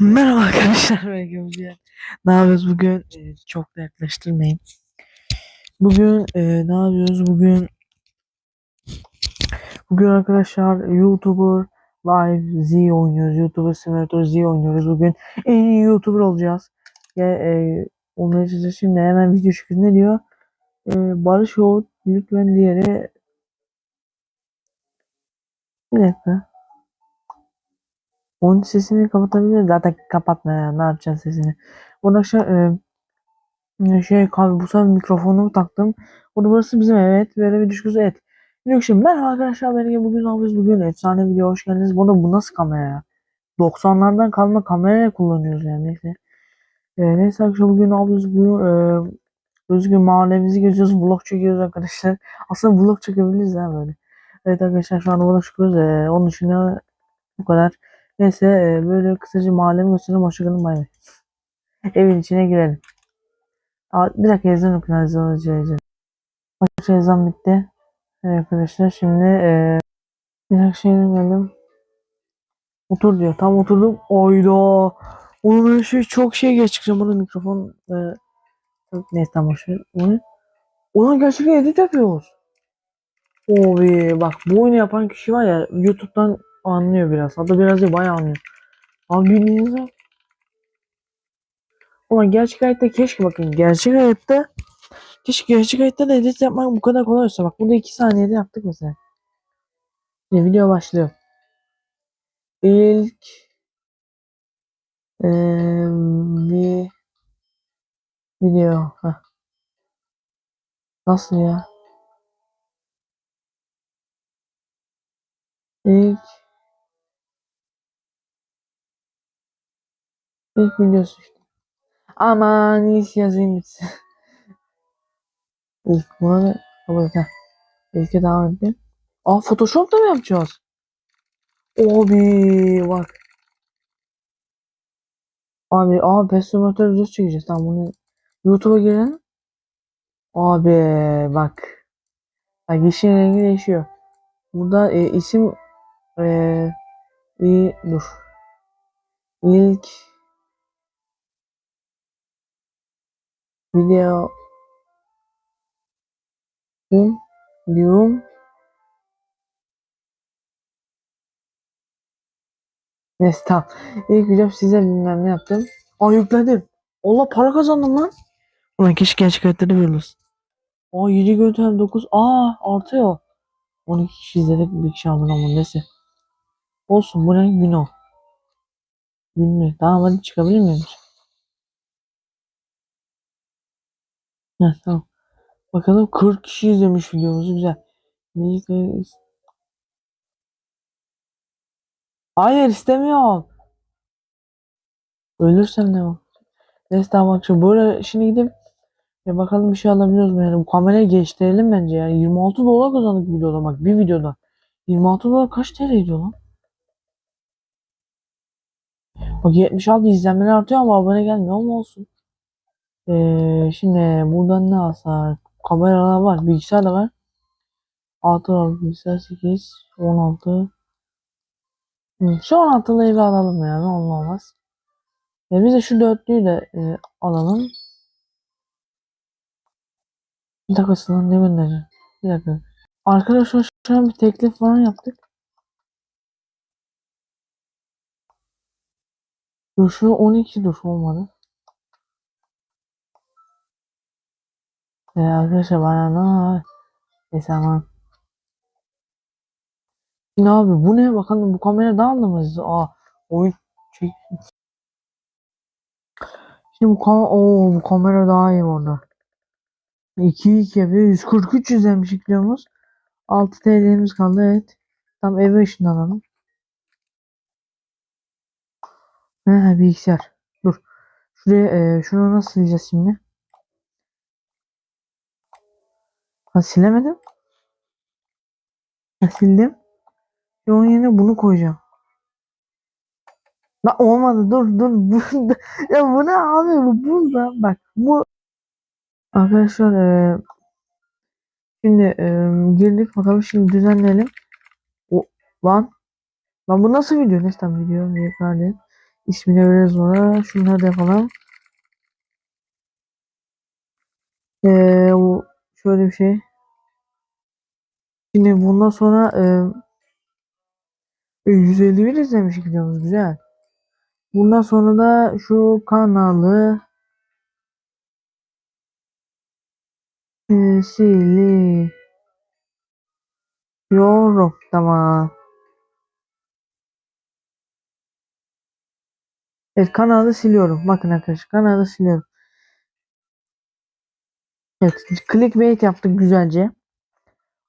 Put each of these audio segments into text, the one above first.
Merhaba arkadaşlar ben Gömceğim. Ne yapıyoruz bugün? Ee, çok da yaklaştırmayın. Bugün e, ne yapıyoruz? Bugün bugün arkadaşlar YouTuber Live Z oynuyoruz. YouTuber Simulator Z oynuyoruz. Bugün en iyi YouTuber olacağız. Ya e, olmaya çalışacağız. Şimdi hemen video çıkıyor. Ne diyor? E, Barış Yoğurt lütfen diğeri bir dakika. Onun sesini kapatabilir. Zaten kapatma ya. Ne yapacaksın sesini? Burada aşağı e, şey abi bu sefer mikrofonumu taktım. Burada burası bizim evet. Böyle bir düşküsü et. Yok şimdi merhaba arkadaşlar ben Ege. Bugün ne yapıyoruz? Bugün efsane video hoş geldiniz. Bu da bu nasıl kamera ya? 90'lardan kalma kamerayla kullanıyoruz yani neyse. E, neyse arkadaşlar bugün ne yapıyoruz? Bu e, Özgür mahallemizi geziyoruz. Vlog çekiyoruz arkadaşlar. Aslında vlog çekebiliriz ha böyle. Evet arkadaşlar şu anda vlog çekiyoruz. E, onun dışında bu kadar. Neyse e, böyle kısaca mahallemi göstereyim. Hoşçakalın bay bay. Evin içine girelim. Aa, bir dakika okuyun. Ezan okuyacağım. Arkadaşlar ezan bitti. Evet arkadaşlar şimdi e, bir dakika şeyine geldim. Otur diyor. Tam oturdum. Oyda. Onun böyle şey çok şey geç çıkacağım. Bana mikrofon e, neyse tam boşver. Onu, ona gerçekten edit yapıyoruz. Obi bak bu oyunu yapan kişi var ya YouTube'dan anlıyor biraz. Hatta biraz değil bayağı anlıyor. Abi bildiğiniz Ama gerçek hayatta keşke bakın gerçek hayatta keşke gerçek hayatta da edit yapmak bu kadar kolay olsa. Bak burada 2 saniyede yaptık mesela. Şimdi video başlıyor. İlk eee bir video. Heh. Nasıl ya? İlk ilk videosu işte. Aman iyisi yazayım bitsin. İlk buna da et. İlke devam edelim. Aa Photoshop'ta mı yapacağız? Abi bak. Abi abi Pet Simulator videosu çekeceğiz. Tamam bunu YouTube'a girelim. Abi bak. Bak yeşil rengi değişiyor. Burada e, isim e, bir dur. İlk video um diyorum. Neyse tamam. İlk video size bilmem ne yaptım. Aa yükledim. Allah para kazandım lan. Ulan keşke gerçek hayatta olsun. Aa 7 görüntü 9. Aa artıyor. 12 kişi izledik bir kişi abone olmadı neyse. Olsun bu ne günah. Gün mü? Tamam hadi çıkabilir miyim? Heh, tamam. Bakalım 40 kişi izlemiş videomuzu güzel. Hayır istemiyorum. Ölürsem ne var? Neyse tamam bak böyle şimdi gidip ya bakalım bir şey alabiliyoruz mu yani bu kamerayı geliştirelim bence yani 26 dolar kazandık videoda bak bir videoda 26 dolar kaç TL ediyor lan? Bak 76 izlenmeler artıyor ama abone gelmiyor ama olsun. Ee, şimdi buradan ne alsak? Kameralar var, bilgisayar da var. 6 var, bilgisayar 8, 16. Hı, şu 16'lı evi alalım yani onun olmaz. E biz de şu dörtlüyü de e, alalım. Bir dakika lan ne göndereceğim? Bir dakika. Arkadaşlar şu an bir teklif falan yaptık. Dur şu 12 dur olmadı. E, arkadaşlar bana ne Neyse aman. Ne abi bu ne bakalım bu kamera daha anlamaz. Aa oyun çek. Şimdi bu kamera Oo, bu kamera daha iyi orada. 2 2 yapıyor. 143 izlenmiş ekliyoruz. 6 TL'miz kaldı evet. Tam eve ışınlanalım. He bilgisayar. Dur. Şuraya e, şunu nasıl sileceğiz şimdi? Ha silemedim. Ha sildim. Şimdi onun yerine bunu koyacağım. La olmadı dur dur. Ya bu ne abi bu burada bak bu arkadaşlar e, şimdi e, girdik bakalım şimdi düzenleyelim. O, lan lan bu nasıl video? Neyse tam video bir ismini veririz buna. Şunları da yapalım. Ee, bu şöyle bir şey. Şimdi bundan sonra e, 151 izlemiş videomuz güzel. Bundan sonra da şu kanalı e, siliyorum. Tamam. Evet kanalı siliyorum. Bakın arkadaşlar kanalı siliyorum. Evet clickbait yaptık güzelce.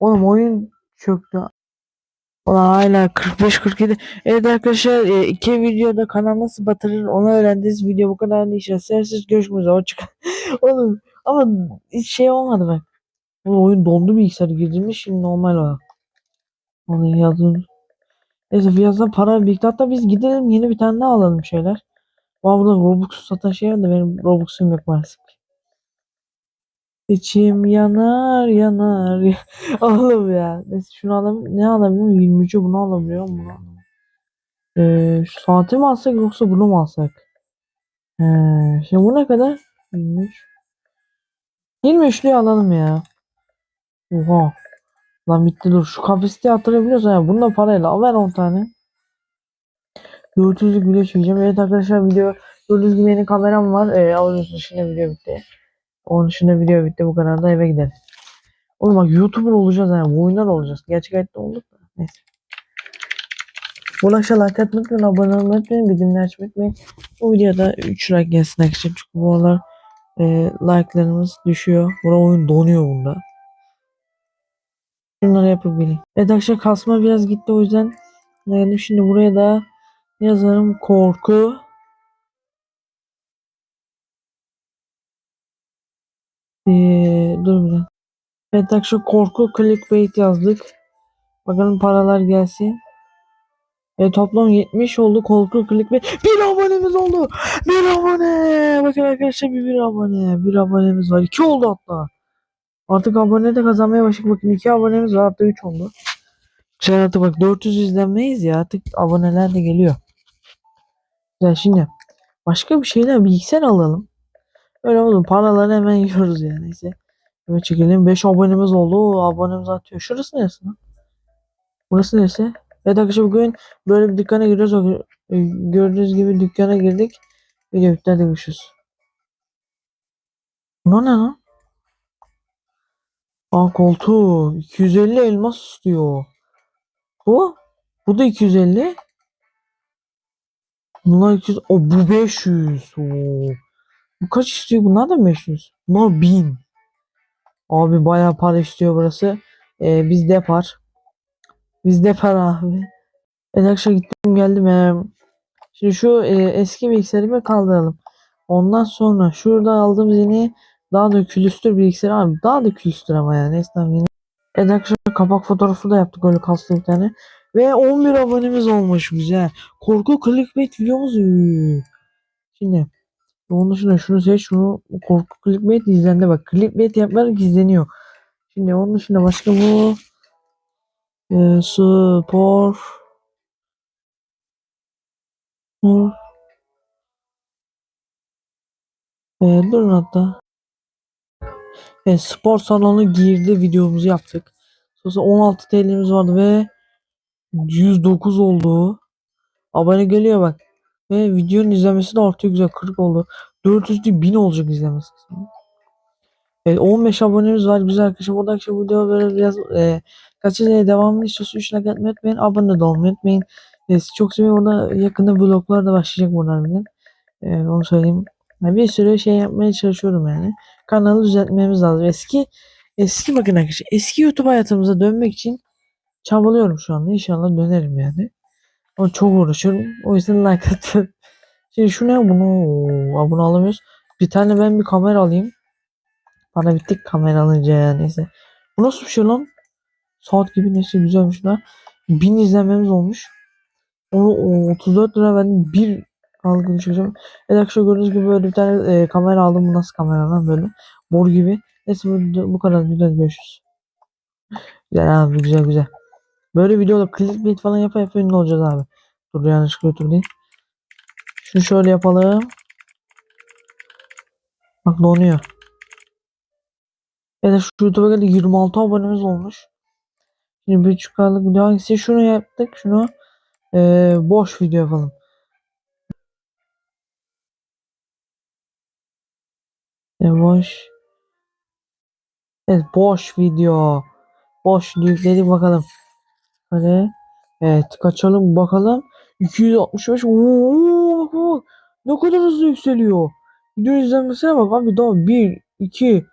Oğlum oyun çöktü. Ulan hala 45-47. Evet arkadaşlar e, iki videoda kanal nasıl batırır onu öğrendiğiniz video bu kadar değil. İsterseniz görüşmek üzere. Hoşçakalın. Oğlum ama hiç şey olmadı bak. Bu oyun dondu bilgisayar girdiğimiz şimdi normal o. Onu yazın. Neyse birazdan para birikti. Hatta biz gidelim yeni bir tane daha alalım şeyler. Var burada Robux satan şey var da benim Robux'um yok maalesef. İçim yanar yanar. ya- Oğlum ya. Neyse şunu alalım. Ne alabilirim? 23'ü bunu alabiliyor mu? Ee, şu saati mi alsak yoksa bunu mu alsak? Ee, şimdi bu ne kadar? 23. 23'lüyü alalım ya. Oha. Lan bitti dur. Şu kapasiteyi hatırlayabiliyoruz ya. Bunu da parayla al ver 10 tane. 400'lük video çekeceğim. Evet arkadaşlar video gördüğünüz gibi yeni kameram var. Ee, onun dışında video bitti. Onun dışında video bitti. Bu kadar da eve gidelim. Oğlum bak YouTuber olacağız yani. Bu oyunlar olacağız. Gerçek hayatta olduk da. Neyse. Bu akşam like atmayı unutmayın. Abone olmayı unutmayın. Bildirimleri açmayı unutmayın. Bu videoda 3 like gelsin arkadaşlar. Çünkü bu aralar e, like'larımız düşüyor. Bura oyun donuyor bunda. Şunları yapıp bilin. Evet arkadaşlar kasma biraz gitti o yüzden. Yani şimdi buraya da yazarım korku. Ee, dur bir dakika. Evet arkadaşlar korku clickbait yazdık. Bakalım paralar gelsin. E, toplam 70 oldu korku clickbait. Bir abonemiz oldu. Bir abone. Bakın arkadaşlar bir, bir abone. Bir abonemiz var. 2 oldu hatta. Artık abone de kazanmaya başladık. Bakın 2 abonemiz var. Hatta 3 oldu. Sen artık bak 400 izlenmeyiz ya. Artık aboneler de geliyor. Ya şimdi başka bir şeyler bilgisayar alalım. Öyle oldu. Paraları hemen yiyoruz yani. Neyse. Evet çekelim. 5 abonemiz oldu. Abonemiz atıyor. Şurası neresi lan? Burası neresi? Evet arkadaşlar bugün böyle bir dükkana giriyoruz. E, Gördüğünüz gibi dükkana girdik. Video bitti. Görüşürüz. Bu ne lan? Aa koltuğu. 250 elmas istiyor. Bu? Bu da 250. Bunlar 200. O bu 500. Oo. Bu kaç istiyor? Bunlar da mı 500? Bunlar 1000. Abi bayağı para istiyor burası. Ee, biz depar. Biz depar abi. Evet akşam gittim geldim. Ee, şimdi şu e, eski bilgisayarımı kaldıralım. Ondan sonra şurada aldığımız yeni daha da külüstür bilgisayar abi. Daha da külüstür ama yani. Tamam yine. Evet arkadaşlar kapak fotoğrafı da yaptık öyle kastı bir tane. Ve 11 abonemiz olmuş güzel. Korku clickbait videomuz. Şimdi onun dışında şunu seç şunu korku clickbait izlendi bak. Clickbait yapmak izleniyor. Şimdi onun dışında başka bu e, spor spor e, durun hatta e, spor salonu girdi videomuzu yaptık. Sonra 16 TL'miz vardı ve 109 oldu. Abone geliyor bak. Ve videonun izlenmesi de artıyor güzel 40 oldu. 400 değil 1000 olacak izlemesi. Evet, 15 abonemiz var güzel arkadaşlar. Bu da akşam video böyle biraz e, kaçıncıya devamını istiyorsa 3 like atmayı unutmayın. Abone de olmayı unutmayın. E, çok seviyorum. Orada yakında vloglar da başlayacak bunlardan. E, onu söyleyeyim. Yani bir sürü şey yapmaya çalışıyorum yani. Kanalı düzeltmemiz lazım. Eski eski bakın arkadaşlar. Eski YouTube hayatımıza dönmek için çabalıyorum şu anda. İnşallah dönerim yani. Ama çok uğraşıyorum. O yüzden like atın. Şimdi şu ne bunu? Oo, bunu alamıyoruz. Bir tane ben bir kamera alayım. Bana bittik kamera alınca ya neyse. Bu nasıl bir şey lan? Saat gibi neyse güzelmiş lan. 1000 izlenmemiz olmuş. Onu o, 34 lira verdim. Bir algını çıkacağım. Evet arkadaşlar gördüğünüz gibi böyle bir tane e, kamera aldım. Bu nasıl kamera lan böyle? Mor gibi. Neyse bu, bu kadar güzel görüşürüz. Güzel abi güzel güzel. Böyle videolar clickbait falan yapa yapa ünlü olacağız abi. Dur yanlışlıkla YouTube değil. Şunu şöyle yapalım. Bak donuyor. Ya da şu YouTube'a geldi 26 abonemiz olmuş. Şimdi bir çıkarlık video hangisi? Şunu yaptık. Şunu eee, boş video yapalım. E, boş. Evet boş video. Boş yükledik bakalım. Hadi. Evet kaçalım bakalım. 265. Oo, bak bak. Ne kadar hızlı yükseliyor. Video izlenmesine bak abi daha 1, 2,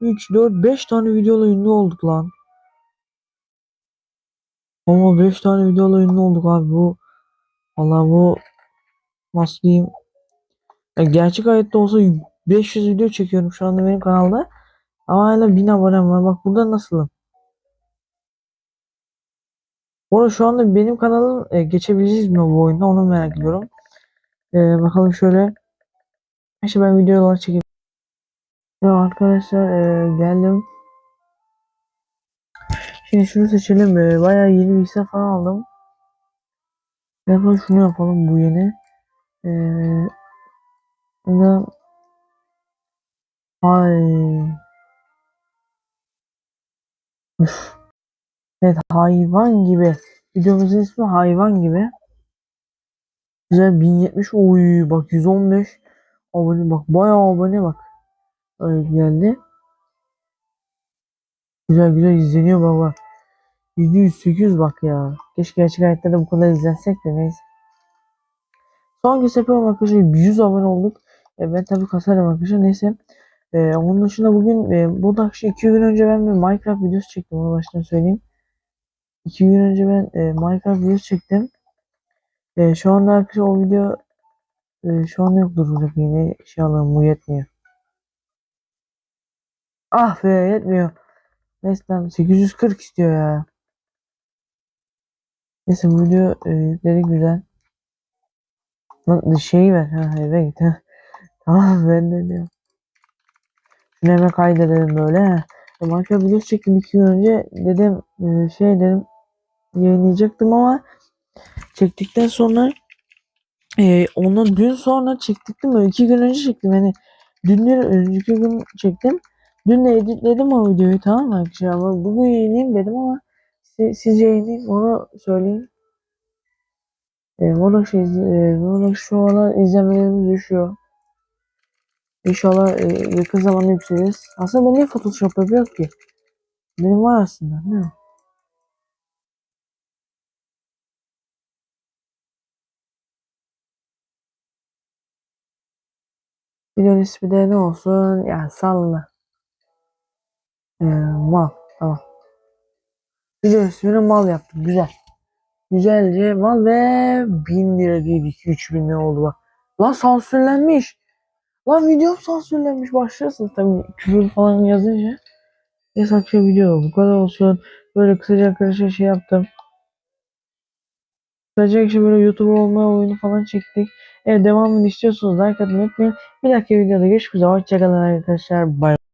3, 4, 5 tane videola ünlü olduk lan. Ama 5 tane videola ünlü olduk abi bu. Vallahi bu nasıl diyeyim. Ya gerçek hayatta olsa 500 video çekiyorum şu anda benim kanalda. Ama hala 1000 abonem var. Bak burada nasılım. Bu arada şu anda benim kanalım e, geçebileceğiz mi bu oyunda onu merak ediyorum. E, bakalım şöyle. İşte ben videolar çekeyim. Ya arkadaşlar e, geldim. Şimdi şunu seçelim. E, bayağı yeni bilgisayar falan aldım. Yapalım şunu yapalım bu yeni. E? Ay. Evet hayvan gibi. Videomuzun ismi hayvan gibi. Güzel 1070 oy bak 115 abone bak bayağı abone bak. Öyle geldi. Güzel güzel izleniyor baba. 708 bak ya. Keşke gerçek hayatta da bu kadar izlensek de neyse. Son kez yapıyorum arkadaşlar 100 abone olduk. E, ben tabii kasarım arkadaşlar neyse. E, onun dışında bugün e, bu da akşam 2 gün önce ben bir Minecraft videosu çektim onu baştan söyleyeyim. 2 gün önce ben e, Minecraft videosu çektim. E, şu anda arkadaşlar o video e, şu anda yok duracak yine şey alalım bu yetmiyor. Ah be yetmiyor. Neyse lan 840 istiyor ya. Neyse bu video e, güzel. Lan şeyi ver. Ha eve git. Ha. Tamam ben de diyorum. Şunu hemen kaydedelim böyle. Minecraft videosu çektim iki gün önce. Dedim e, şey dedim yayınlayacaktım ama çektikten sonra e, onu dün sonra çektiktim böyle iki gün önce çektim. Yani dün değil önceki gün çektim. Dün de editledim o videoyu tamam mı arkadaşlar bugün yayınlayayım dedim ama siz, siz yayınlayın onu söyleyeyim e, Vlog şey, e, Vlog şu aralar izlemelerimiz düşüyor. İnşallah e, yakın zamanda yükseliriz. Aslında ben niye photoshop yapıyorum ki? Benim var aslında değil Videonun ismi de ne olsun? Ya salla. Ee, mal. Tamam. Video ismini mal yaptım. Güzel. Güzelce mal ve 1000 lira değil 2-3 bin lira oldu bak. Lan sansürlenmiş. Lan video sansürlenmiş. Başlasın tabii küfür falan yazınca. Yasak şey video bu kadar olsun. Böyle kısaca arkadaşlar şey yaptım. Kısaca işte böyle YouTuber olma oyunu falan çektik. Eğer devamını istiyorsanız like atmayı unutmayın. Bir dahaki videoda görüşmek üzere. Hoşçakalın arkadaşlar. Bye.